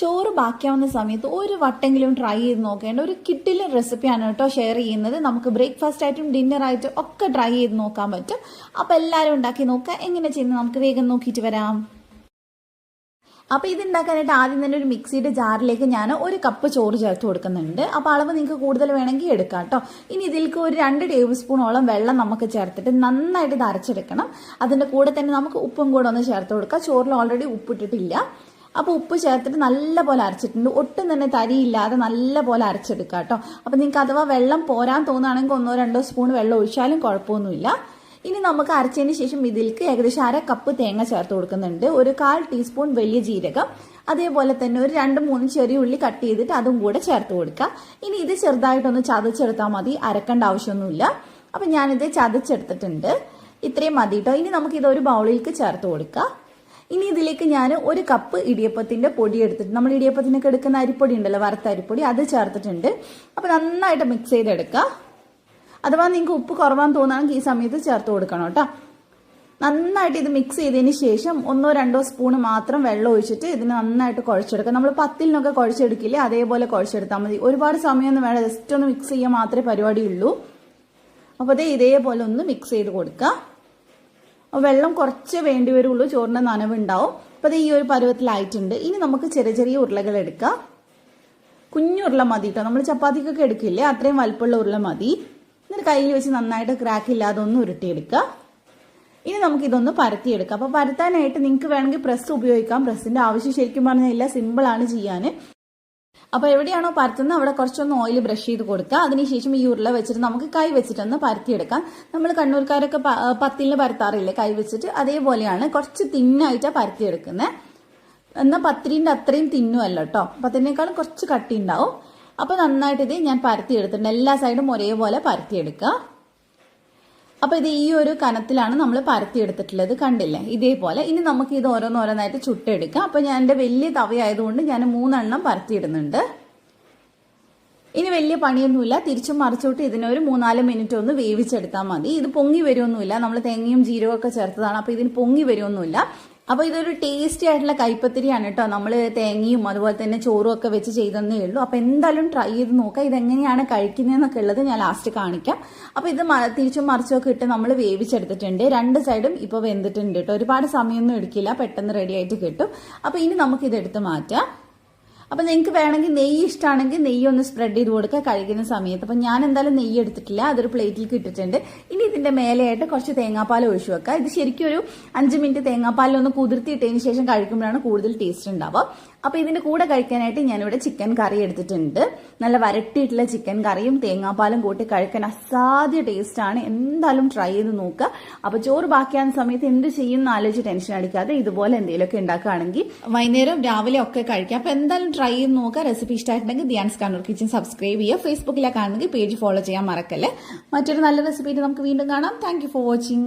ചോറ് ബാക്കിയാവുന്ന സമയത്ത് ഒരു വട്ടെങ്കിലും ട്രൈ ചെയ്ത് നോക്കേണ്ട ഒരു കിട്ടിലെ റെസിപ്പിയാണ് കേട്ടോ ഷെയർ ചെയ്യുന്നത്. നമുക്ക് ബ്രേക്ക്ഫാസ്റ്റ് ആയിട്ടും ഡിന്നർ ആയിട്ടും ഒക്കെ ട്രൈ ചെയ്ത് നോക്കാൻ പറ്റും. അപ്പോൾ എല്ലാവരും ഉണ്ടാക്കി നോക്കുക എങ്ങനെ ചെയ്യുന്നത് നമുക്ക് വേഗം നോക്കിയിട്ട് വരാം. അപ്പോൾ ഇത് ഉണ്ടാക്കാനായിട്ട് ആദ്യം തന്നെ ഒരു മിക്സിയുടെ ജാറിലേക്ക് ഞാൻ ഒരു കപ്പ് ചോറ് ചേർത്ത് കൊടുക്കുന്നുണ്ട്. അപ്പോൾ അളവ് നിങ്ങൾക്ക് കൂടുതൽ വേണമെങ്കിൽ എടുക്കാം കേട്ടോ. ഇനി ഇതിലേക്ക് ഒരു രണ്ട് ടേബിൾ സ്പൂണോളം വെള്ളം നമുക്ക് ചേർത്തിട്ട് നന്നായിട്ട് ഇത് അരച്ചെടുക്കണം. അതിന്റെ കൂടെ തന്നെ നമുക്ക് ഉപ്പും കൂടെ ഒന്ന് ചേർത്ത് കൊടുക്കാം. ചോറിൽ ഓൾറെഡി ഉപ്പിട്ടിട്ടില്ല. അപ്പോൾ ഉപ്പ് ചേർത്തിട്ട് നല്ല പോലെ അരച്ചിട്ടുണ്ട്. ഒട്ടും തന്നെ തരിയില്ലാതെ നല്ല പോലെ അരച്ചെടുക്കുക കേട്ടോ. അപ്പോൾ നിങ്ങൾക്ക് അഥവാ വെള്ളം പോരാൻ തോന്നുകയാണെങ്കിൽ ഒന്നോ രണ്ടോ സ്പൂൺ വെള്ളം ഒഴിച്ചാലും കുഴപ്പമൊന്നുമില്ല. ഇനി നമുക്ക് അരച്ചതിന് ശേഷം ഇതിൽക്ക് ഏകദേശം അര കപ്പ് തേങ്ങ ചേർത്ത് കൊടുക്കുന്നുണ്ട്. ഒരു കാൽ ടീസ്പൂൺ വലിയ ജീരകം. അതേപോലെ തന്നെ ഒരു രണ്ട് മൂന്ന് ചെറിയ ഉള്ളി കട്ട് ചെയ്തിട്ട് അതും കൂടെ ചേർത്ത് കൊടുക്കുക ഇനി ഇത് ചെറുതായിട്ടൊന്ന് ചതച്ചെടുത്താൽ മതി. അരക്കേണ്ട ആവശ്യമൊന്നുമില്ല. അപ്പം ഞാനിത് ചതച്ചെടുത്തിട്ടുണ്ട്. ഇത്രയും മതി കേട്ടോ. ഇനി നമുക്ക് ഇത് ഒരു ബൗളിലേക്ക് ചേർത്ത് കൊടുക്കുക ഇനി ഇതിലേക്ക് ഞാൻ ഒരു കപ്പ് ഇടിയപ്പത്തിന്റെ പൊടി എടുത്തിട്ട് നമ്മൾ ഇടിയപ്പത്തിനൊക്കെ എടുക്കുന്ന അരിപ്പൊടി ഉണ്ടല്ലോ വറുത്ത അരിപ്പൊടി അത് ചേർത്തിട്ടുണ്ട്. അപ്പോൾ നന്നായിട്ട് മിക്സ് ചെയ്തെടുക്കുക. അഥവാ നിങ്ങൾക്ക് ഉപ്പ് കുറവാന്ന് തോന്നുകയാണെങ്കിൽ ഈ സമയത്ത് ചേർത്ത് കൊടുക്കണം കേട്ടോ. നന്നായിട്ട് ഇത് മിക്സ് ചെയ്തതിന് ശേഷം ഒന്നോ രണ്ടോ സ്പൂൺ മാത്രം വെള്ളം ഒഴിച്ചിട്ട് ഇതിന് നന്നായിട്ട് കുഴച്ചെടുക്കുക. നമ്മൾ പത്തിലിനൊക്കെ കുഴച്ചെടുക്കില്ലേ അതേപോലെ കുഴച്ചെടുത്താൽ മതി. ഒരുപാട് സമയമൊന്നും വേണ്ട ജസ്റ്റ് ഒന്ന് മിക്സ് ചെയ്യാൻ മാത്രമേ പരിപാടിയുള്ളൂ. അപ്പോൾ അതേ ഇതേപോലെ ഒന്ന് മിക്സ് ചെയ്ത് കൊടുക്കുക. വെള്ളം കുറച്ച് വേണ്ടി വരുള്ളൂ. ചോറിന് നനവുണ്ടാവും. അപ്പോൾ ഈ ഒരു പരുവത്തിലായിട്ടുണ്ട്. ഇനി നമുക്ക് ചെറിയ ചെറിയ ഉരുളകൾ എടുക്കാം. കുഞ്ഞു ഉരുള മതി കേട്ടോ നമ്മൾ ചപ്പാത്തിക്കൊക്കെ എടുക്കില്ലേ? അത്രയും വലുപ്പമുള്ള ഉരുള മതി. എന്നിട്ട് കയ്യിൽ വെച്ച് നന്നായിട്ട് ക്രാക്ക് ഇല്ലാതെ ഒന്ന് ഉരുട്ടിയെടുക്കുക. ഇനി നമുക്ക് ഇതൊന്ന് പരത്തിയെടുക്കാം. അപ്പോൾ പരത്താനായിട്ട് നിങ്ങൾക്ക് വേണമെങ്കിൽ പ്രസ് ഉപയോഗിക്കാം. പ്രസ്സിന്റെ ആവശ്യം ശരിക്കും പറഞ്ഞാൽ സിമ്പിൾ ആണ് ചെയ്യാൻ. അപ്പോൾ എവിടെയാണോ പരത്തുന്നത് അവിടെ കുറച്ചൊന്ന് ഓയിൽ ബ്രഷ് ചെയ്ത് കൊടുക്കുക. അതിനുശേഷം ഈ ഉരുള വെച്ചിട്ട് നമുക്ക് കൈ വെച്ചിട്ടൊന്ന് പരത്തിയെടുക്കാം. നമ്മൾ കണ്ണൂർക്കാരൊക്കെ പത്തിലിന് പരത്താറില്ലേ കൈ വെച്ചിട്ട്? അതേപോലെയാണ് കുറച്ച് തിന്നായിട്ടാണ് പരത്തിയെടുക്കുന്നത്. എന്നാൽ പത്തിരിന്റെ അത്രയും തിന്നുമല്ല കേട്ടോ പത്തിരിനേക്കാളും കുറച്ച് കട്ടി ഉണ്ടാവും അപ്പോൾ നന്നായിട്ട് ഇത് ഞാൻ പരത്തിയെടുത്തിട്ടുണ്ട്. എല്ലാ സൈഡും ഒരേപോലെ പരത്തിയെടുക്കുക. അപ്പോൾ ഇത് ഈ ഒരു കനത്തിലാണ് നമ്മൾ പരത്തിയെടുത്തിട്ടുള്ളത് കണ്ടില്ലേ? ഇതേപോലെ. ഇനി നമുക്ക് ഇത് ഓരോന്നോരോന്നായിട്ട് ചുട്ടെടുക്കാം. അപ്പോൾ ഞാൻ എന്റെ വലിയ തവയായതുകൊണ്ട് ഞാൻ മൂന്നെണ്ണം പരത്തിയിടുന്നുണ്ട്. ഇനി വലിയ പണിയൊന്നുമില്ല. തിരിച്ചും മറിച്ചോട്ട് ഇതിനൊരു മൂന്നാൽ മിനിറ്റ് ഒന്ന് വേവിച്ചെടുത്താൽ മതി. ഇത് പൊങ്ങി വരുമൊന്നുമില്ല. നമ്മൾ തേങ്ങയും ജീരകമൊക്കെ ചേർത്തതാണ്. അപ്പോൾ ഇതിന് പൊങ്ങി വരുമൊന്നുമില്ല. അപ്പോൾ ഇതൊരു ടേസ്റ്റി ആയിട്ടുള്ള കൈപ്പത്തിരിയാണ് കേട്ടോ. നമ്മൾ തേങ്ങയും അതുപോലെ തന്നെ ചോറും ഒക്കെ വെച്ച് ചെയ്തെന്നേ ഉള്ളൂ. അപ്പോൾ എന്തായാലും ട്രൈ ചെയ്ത് നോക്കാം. ഇതെങ്ങനെയാണ് കഴിക്കുന്നതെന്നൊക്കെ ഉള്ളത് ഞാൻ ലാസ്റ്റ് കാണിക്കാം. അപ്പോൾ ഇത് തിരിച്ചും മറിച്ചൊക്കെ ഇട്ട് നമ്മൾ വേവിച്ചെടുത്തിട്ടുണ്ട്. രണ്ട് സൈഡും ഇപ്പോൾ വെന്തിട്ടുണ്ട് കേട്ടോ. ഒരുപാട് സമയമൊന്നും എടുക്കില്ല. പെട്ടെന്ന് റെഡി ആയിട്ട് കിട്ടും. അപ്പോൾ ഇനി നമുക്ക് ഇത് എടുത്ത് മാറ്റാം. അപ്പം നിങ്ങൾക്ക് വേണമെങ്കിൽ നെയ്യ് ഇഷ്ടമാണെങ്കിൽ നെയ്യ് ഒന്ന് സ്പ്രെഡ് ചെയ്ത് കൊടുക്കുക കഴിക്കുന്ന സമയത്ത്. അപ്പം ഞാൻ എന്തായാലും നെയ്യ് എടുത്തിട്ടില്ല. അതൊരു പ്ലേറ്റിൽ ഇട്ടിട്ടുണ്ട്. ഇനി ഇതിന്റെ മേലെയായിട്ട് കുറച്ച് തേങ്ങാപ്പാൽ ഒഴിച്ചു വെക്കുക. ഇത് ശരിക്കും ഒരു അഞ്ച് മിനിറ്റ് തേങ്ങാപ്പാലൊന്ന് കുതിർത്തിയിട്ടതിന് ശേഷം കഴിക്കുമ്പോഴാണ് കൂടുതൽ ടേസ്റ്റ് ഉണ്ടാവുക. അപ്പോൾ ഇതിന്റെ കൂടെ കഴിക്കാനായിട്ട് ഞാനിവിടെ ചിക്കൻ കറി എടുത്തിട്ടുണ്ട്. നല്ല വരട്ടിയിട്ടുള്ള ചിക്കൻ കറിയും തേങ്ങാപ്പാലും കൂട്ടി കഴിക്കാൻ അസാധ്യ ടേസ്റ്റ് ആണ്. എന്തായാലും ട്രൈ ചെയ്ത് നോക്കുക അപ്പോൾ ചോറ് ബാക്കിയാകുന്ന സമയത്ത് എന്ത് ചെയ്യും എന്ന് ആലോചിച്ച് ടെൻഷൻ അടിക്കാതെ ഇതുപോലെ എന്തെങ്കിലുമൊക്കെ ഉണ്ടാക്കുകയാണെങ്കിൽ വൈകുന്നേരം രാവിലെ ഒക്കെ കഴിക്കാം. അപ്പോൾ എന്തായാലും ട്രൈ ചെയ്ത് നോക്കുക റെസിപ്പി ഇഷ്ടമായിട്ടുണ്ടെങ്കിൽ ധ്യാൻസ് കണ്ണൂർ കിച്ചൻ സബ്സ്ക്രൈബ് ചെയ്യുക. ഫേസ്ബുക്കിലൊക്കെ കാണുന്നെങ്കിൽ പേജ് ഫോളോ ചെയ്യാൻ മറക്കല്ലേ. മറ്റൊരു നല്ല റെസിപ്പി നമുക്ക് വീണ്ടും കാണാം. Thank for watching